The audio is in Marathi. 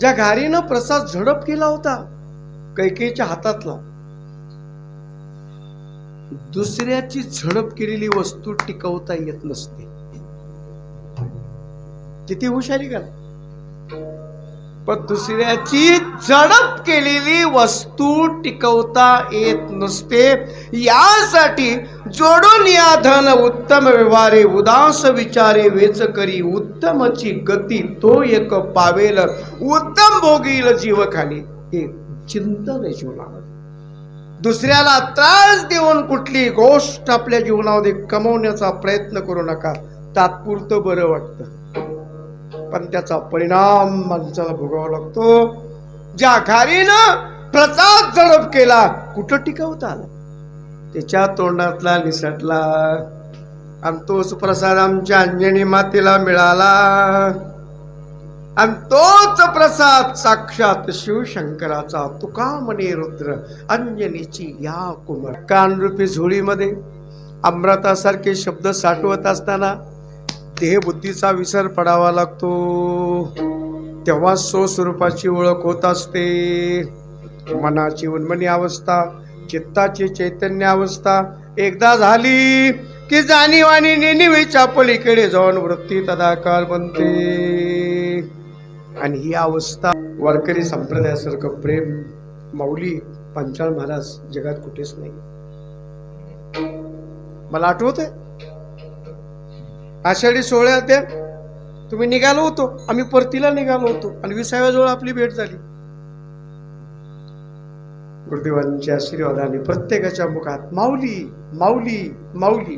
ज्या घारीनं प्रसाद झडप केला होता कैकेच्या हातातला दुसऱ्याची झडप केलेली वस्तू टिकवता येत नसते. किती हुशारी का? पण दुसऱ्याची झडप केलेली वस्तू टिकवता येत नसते. यासाठी जोडून या धन उत्तम व्यवहारे उदास विचारे वेच करी उत्तमची गती तो एक पावेल. उत्तम भोगील जीव खाली हे चिंतन आहे जीवनामध्ये. दुसऱ्याला त्रास देऊन कुठली गोष्ट आपल्या जीवनामध्ये कमवण्याचा प्रयत्न करू नका. तात्पुरतं बरं वाटतं. पण त्याचा परिणाम माणसाला भोगावा लागतो. ज्या घारीनं प्रसाद जडप केला कुठं टिकवता आला? त्याच्या तोंडातला निसटला. आणि तोच प्रसाद आमच्या अंजनी मातेला मिळाला. आणि तोच प्रसाद साक्षात शिवशंकराचा तुका म्हणे रुद्र अंजनीची या कुमार. कानरूपी झोळीमध्ये अमृतासारखे शब्द साठवत असताना देहबुद्धीचा विसर पडावा लागतो. तेव्हा स्वस्वरूपाची ओळख होत असते. मनाची उन्मनी अवस्था चित्ताची चैतन्य अवस्था. एकदा झाली की जाणीव आणि नेनिवेच्या पलीकडे जाऊन वृत्ती तदाकाल बनते. आणि ही अवस्था वारकरी संप्रदायासारखं प्रेम माऊली पंचाळ महाराज जगात कुठेच नाही. मला आठवत आहे आषाढी सोहळ्या त्या तुम्ही निघालो होतो. आम्ही परतीला निघालो होतो. आणि विसाव्याजवळ आपली भेट झाली. गुरुदेवांच्या आशीर्वादाने प्रत्येकाच्या मुखात माऊली माऊली माऊली.